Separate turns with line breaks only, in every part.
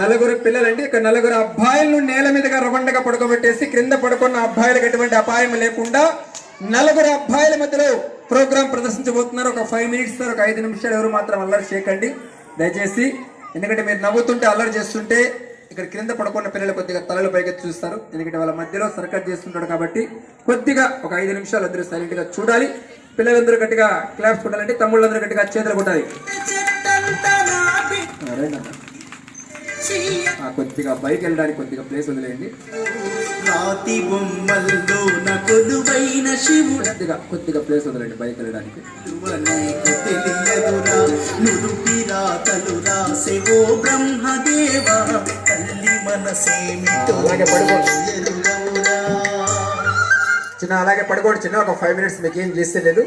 నలుగురు పిల్లలండి. ఇక నలుగురు అబ్బాయిలను నేల మీదుగా రొబండగా పడుకోబెట్టేసి క్రింద పడుకున్న అబ్బాయిలకు ఎటువంటి అపాయం లేకుండా నలుగురు అబ్బాయిల మధ్యలో ప్రోగ్రాం ప్రదర్శించబోతున్నారు. ఒక ఫైవ్ మినిట్స్ ఒక ఐదు నిమిషాలు ఎవరు మాత్రం అల్లరి చేయకండి. దయచేసి ఎందుకంటే మీరు నవ్వుతుంటే అల్లరి చేస్తుంటే ఇక్కడ క్రింద పడుకున్న పిల్లలు కొద్దిగా తలలు పైకి చూస్తారు. ఎందుకంటే వాళ్ళ మధ్యలో సర్కట్ చేస్తుంటాడు కాబట్టి కొద్దిగా ఒక ఐదు నిమిషాలు అందరూ సైలెంట్గా చూడాలి. పిల్లలందరూ గట్టిగా క్లాప్స్ కొట్టాలంటే తమ్ముళ్ళందరూ గట్టిగా చేతులు కొట్టాలి. కొద్దిగా బైక్ వెళ్ళడానికి కొద్దిగా ప్లేస్ వదిలేయండి.
రాతి బొమ్మల్లో నకొలువైన శివుడు.
కొద్దిగా కొద్దిగా ప్లేస్ వదిలేండి బైక్ వెళ్ళడానికి.
నీకు తెలియదురా నుదుటి రాతలు రాసెవో బ్రహ్మదేవ తల్లి మనసేమిటో
అలాగే చిన్న అలాగే పడుకోండి. చిన్న ఒక ఫైవ్ మినిట్స్ మీకు ఏం చేస్తే లేదు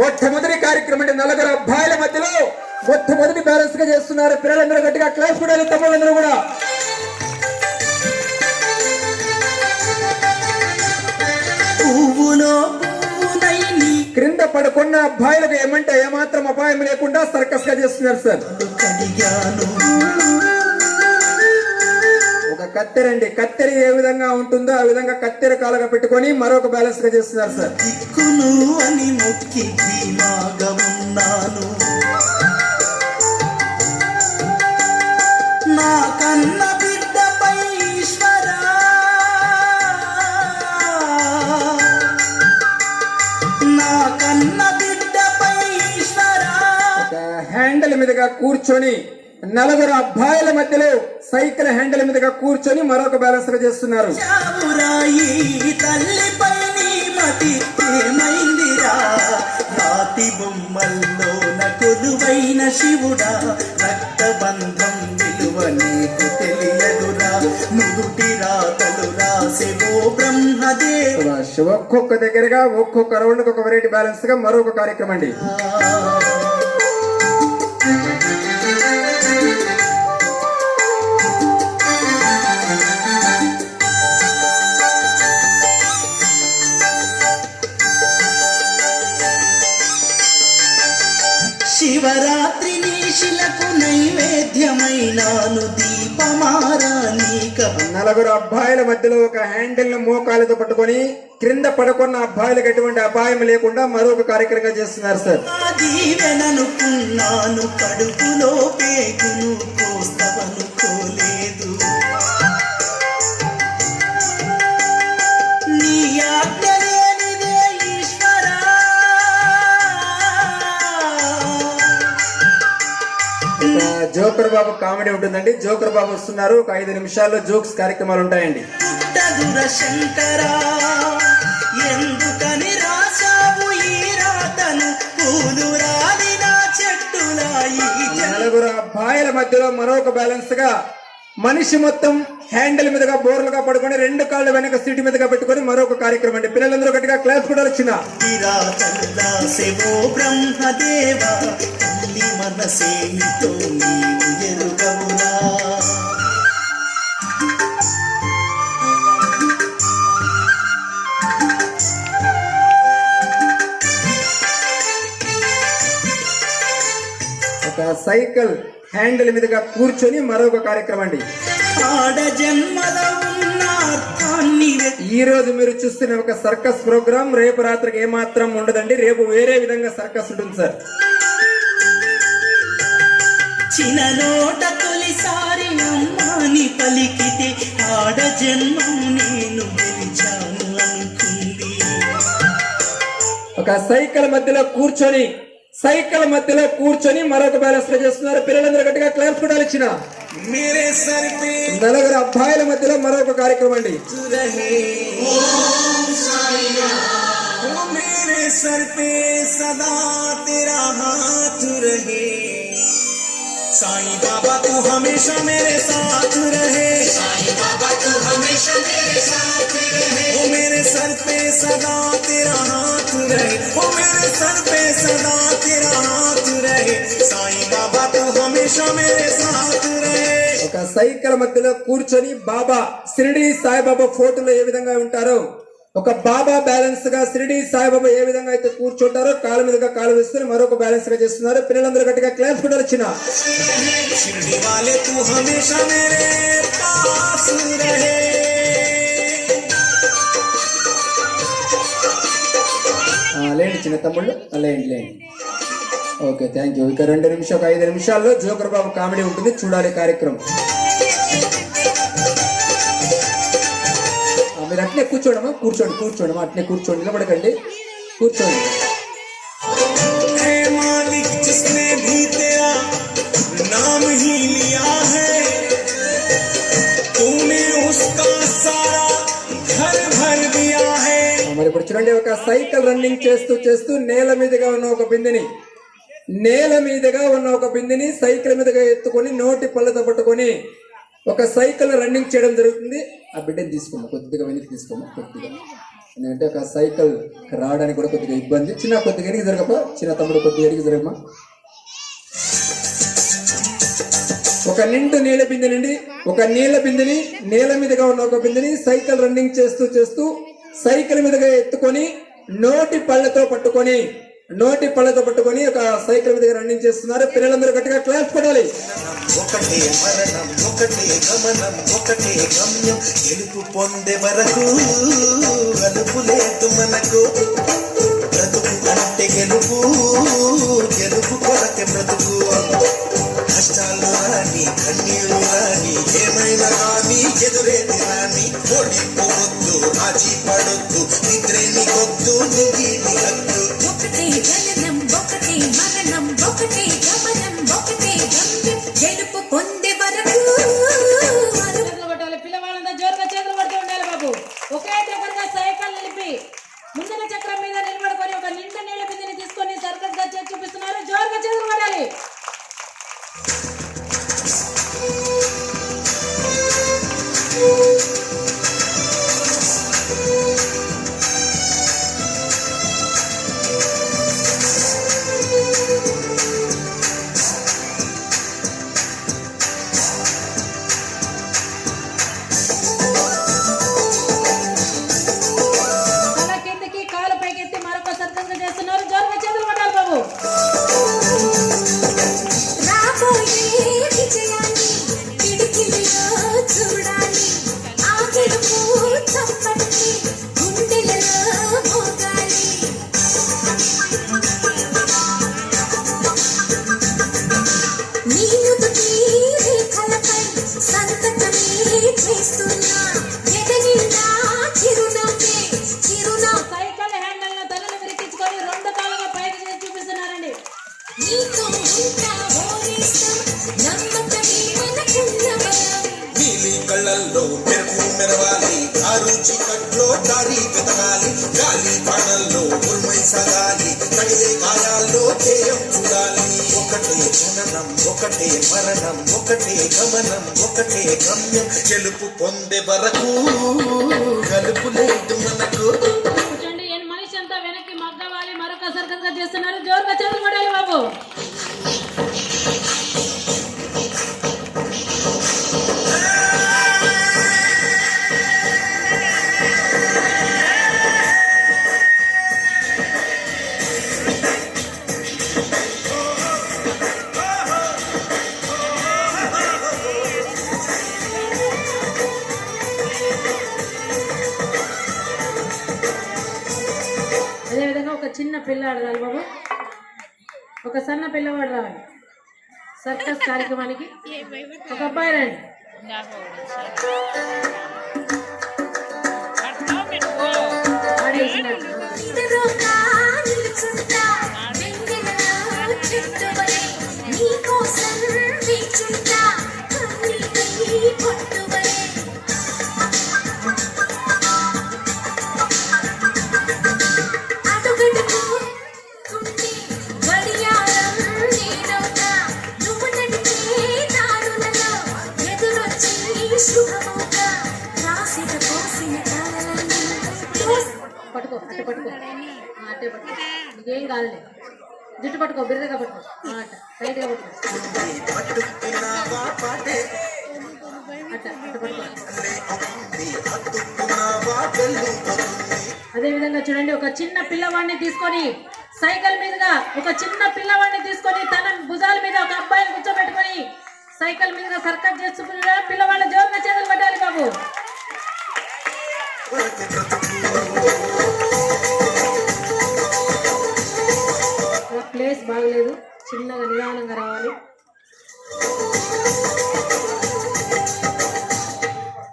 మొట్టమొదటి కార్యక్రమం అంటే నలుగురు అబ్బాయిల మధ్యలో మొట్టమొదటి బ్యాలెన్స్గా చేస్తున్నారు. పిల్లలందరూ గట్టిగా క్లాస్ కూడా తమ్ముళ్ళందరూ కూడా. క్రింద పడుకున్న అబ్బాయిలకు ఏమంటే ఏమాత్రం అపాయం లేకుండా సర్కస్గా చేస్తున్నారు సార్ ఒక కత్తెర అండి. కత్తెర ఏ విధంగా ఉంటుందో ఆ విధంగా కత్తెర కాలుగా పెట్టుకొని మరొక బ్యాలెన్స్గా చేస్తున్నారు సార్
అని మొక్కి నా కన్న బిడ్డపై ఈశ్వరా. నా కన్న బిడ్డపై ఈశ్వరా.
హ్యాండిల్ మీదుగా కూర్చొని నలుగురు అబ్బాయిల మధ్యలో సైకిల్ హ్యాండిల్ మీదుగా కూర్చొని మరొక బ్యాలెన్స్గా చేస్తున్నారు
రాతి బొమ్మల్లో నకొలువైన శివుడా రక్తబంధం విలువ నీకు తెలియదురా నుదుటి రాతలు రాసెవో బ్రహ్మదేవ.
ఒక్కొక్క దగ్గరగా ఒక్కొక్క రౌండ్ ఒక వెరైటీ బ్యాలెన్స్గా మరొక కార్యక్రమం అండి
శివరాత్రి నీశిలకు నైవేద్యమైనాను దీపమారానీక.
నలుగురు అబ్బాయిల మధ్యలో ఒక హ్యాండిల్ను మోకాలతో పట్టుకొని క్రింద పడుకున్న అబ్బాయిలకు ఎటువంటి అపాయం లేకుండా మరొక కార్యక్రమంగా చేస్తున్నారు సార్.
దీవెననుకున్నాను కడుపులో పేగును కోస్తవనుకోలేదు.
జోకర్ బాబు కామెడీ ఉంటుందండి. జోకర్ బాబు వస్తున్నారు. ఒక ఐదు నిమిషాల్లో జోక్స్ కార్యక్రమాలు ఉంటాయండి. నలుగురు అబ్బాయిల మధ్యలో మరొక బ్యాలెన్స్గా మనిషి మొత్తం హ్యాండిల్ మీదుగా బోర్లుగా పడుకొని రెండు కాళ్ళు వెనక సీటు మీదుగా పెట్టుకొని మరొక కార్యక్రమం అండి. పిల్లలందరూ గట్టిగా క్లాస్ కూడా వచ్చిన
తల్లి మనసేమిటో నీవు ఎరుగవురా
ఒక సైకిల్ హ్యాండిల్ మీదుగా కూర్చొని మరొక కార్యక్రమం అండి. ఈ రోజు మీరు చూస్తున్న ఒక సర్కస్ ప్రోగ్రామ్ రేపు రాత్రికి ఏమాత్రం ఉండదండి. రేపు వేరే విధంగా సర్కస్ ఉంటుంది సార్.
చిన్న నోట తొలిసారి అమ్మాని పలికితే ఆడ జన్మం నేను గెలిచాను అనుకుంది
ఒక సైకిల్ మధ్యలో కూర్చొని సైకిల్ మధ్యలో కూర్చొని మరొక బ్యాలెన్స్ లో చేస్తున్నారు పిల్లలందరూ గట్టిగా క్లాస్ కూడా ఇచ్చిన
మేరే సర్ పే
నలుగురు అబ్బాయిల మధ్యలో మరొక కార్యక్రమం అండి
रहे ओ मेरे सर पे सदा तेरा हाथ रहे साईं बाबा तू हमेशा मेरे साथ रहे साईं बाबा तू हमेशा मेरे साथ रहे ओ मेरे सर पे सदा तेरा हाथ रहे ओ मेरे सर पे सदा तेरा हाथ रहे साईं बाबा तू हमेशा मेरे साथ रहे
ఒక సైకిల్ మధ్యలో కూర్చొని బాబా షిరిడి సాయిబాబా ఫోటోలో ఏ విధంగా ఉంటారో ఒక బాబా బ్యాలెన్స్గా షిరిడి సాయిబాబా ఏ విధంగా అయితే కూర్చుంటారో కాలు మీదుగా కాలు వేసుకుని మరొక బ్యాలెన్స్గా చేస్తున్నారు. పిల్లలందరూ గట్టిగా క్లాస్ కూడా వచ్చిన లేండి చిన్న తమ్ముళ్ళు. లేండి లేండి. ఓకే థ్యాంక్ యూ ఇక రెండు నిమిషం ఒక ఐదు నిమిషాల్లో జోకర్ బాబు కామెడీ ఉంటుంది. చూడాలి కార్యక్రమం. మీరు అట్లే కూర్చోడమా? కూర్చోండి కూర్చోడమా అట్లే కూర్చోండి నిలబడకండి. కూర్చోండి. మరి చూడండి ఒక సైకిల్ రన్నింగ్ చేస్తూ చేస్తూ నేల మీదుగా ఉన్న ఒక బిందెని నేల మీదుగా ఉన్న ఒక బిందెని సైకిల్ మీదుగా ఎత్తుకొని నోటి పళ్ళతో పట్టుకొని ఒక సైకిల్ రన్నింగ్ చేయడం జరుగుతుంది. ఆ బిడ్డని తీసుకోము కొద్దిగా వెనక్కి తీసుకోమా కొద్దిగా. ఎందుకంటే ఒక సైకిల్ రావడానికి కూడా కొద్దిగా ఇబ్బంది. చిన్న కొద్దిగా ఎడికి జరగపా చిన్న తమ్ముడు కొద్దిగా ఎడికి జరగమా ఒక నిండు నీళ్ళ బిందె నుండి ఒక నీళ్ళ బిందెని నేల మీదుగా ఉన్న ఒక బిందెని సైకిల్ రన్నింగ్ చేస్తూ చేస్తూ సైకిల్ మీదుగా ఎత్తుకొని నోటి పళ్ళతో పట్టుకొని నోటి పళ్ళతో పట్టుకొని ఒక సైకిల్ మీద రన్నింగ్ చేస్తున్నారు పిల్లలందరూ గట్టిగా క్లాస్ కొట్టాలి.
ఒకటే మరణం ఒకటే గమనం ఒకటే గమ్యం. గెలుపు పొందే వరకు అలుపు లేదు మనకు. బ్రతుకు అంటే గెలుపు గెలుపు కొరకే బ్రతుకు. కష్టాలు రాని కన్నీళ్ళు రాని ఏమైనా రాని ఎదురేది రాని. ఓడిపోవద్దు రాజీ పడొద్దు నిద్రేని కొద్దు
జననం ఒకటే మరణం ఒకటే గమనం ఒకటే గమ్యం. గెలుపు పొందే వరకు గలుపు
లేదు మనకు.
చూడండి మనిషి అంతా వెనక్కి మగ్గవాలి మరొక సర్కస్ చేస్తున్నారు. జోరుగా చేతులు బాబు. పిల్లాడు రాలి బాబు. ఒక సన్న పిల్లవాడు రావాలి. సర్కస్ కార్యక్రమానికి ఒక అబ్బాయి రండి. ఆడేసినట్టు ఏం నీకేం కాదులే. జుట్టు పట్టుకో బిర్రగా పట్టుకో. అట్ట. టైట్గా పట్టుకో. అట్ట అట్ట పట్టుకో. చూడండి ఒక చిన్న పిల్లవాడిని తీసుకొని సైకిల్ మీదుగా ఒక చిన్న పిల్లవాడిని తీసుకొని తన భుజాల మీద ఒక అబ్బాయిని కూర్చోబెట్టుకొని సైకిల్ మీదుగా సర్కట్ చేస్తున్న పిల్లవాళ్ళ జోరుగా చేతులు పట్టాలి బాబు. ప్లేస్ బాగలేదు. చిన్నగా నిదానంగా రావాలి.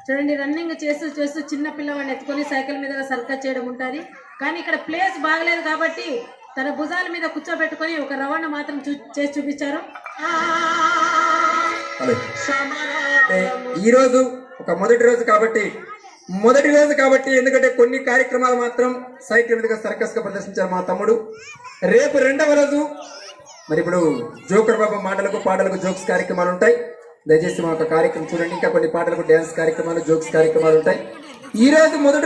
చూడండి రన్నింగ్ చేస్తూ చేస్తూ చిన్న పిల్లవాడిని ఎత్తుకొని సైకిల్ మీద సర్కస్ చేయడం ఉంటుంది. కానీ ఇక్కడ ప్లేస్ బాగలేదు కాబట్టి తన భుజాల మీద కూర్చోబెట్టుకొని ఒక రవాణా మాత్రం చూ చేసి చూపించారు.
ఈరోజు ఈ రోజు ఒక మొదటి రోజు కాబట్టి మొదటి రోజు కాబట్టి ఎందుకంటే కొన్ని కార్యక్రమాలు మాత్రం సైకిల్ మీదుగా సర్కస్గా ప్రదర్శించారు మా తమ్ముడు. రేపు రెండవ రోజు మరి ఇప్పుడు జోకర్ బాబు మాటలకు పాటలకు జోక్స్ కార్యక్రమాలు ఉంటాయి. దయచేసి మా యొక్క కార్యక్రమం చూడండి. ఇంకా కొన్ని పాటలకు డ్యాన్స్ కార్యక్రమాలు జోక్స్ కార్యక్రమాలు ఉంటాయి. ఈ రోజు మొదటి